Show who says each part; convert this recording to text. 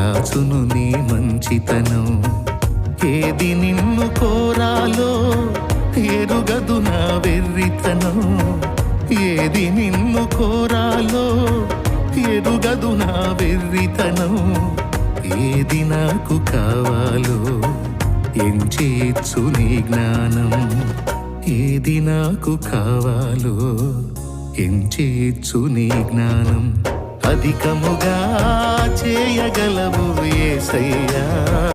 Speaker 1: దాచును నీ మంచితనం. ఏది నిన్ను కోరాలో ఎరుగదు నా వెర్రితనం. ఏది నిన్ను కోరాలో ఎరుగదు నా వెర్రితనం. ఏది నాకు కావాలో ఎంచేచ్చు నీ జ్ఞానం. ఏది నాకు కావాలో ఎంచేచ్చు నీ జ్ఞానం. అధికముగా చేయగలవు ఏసయ్యా.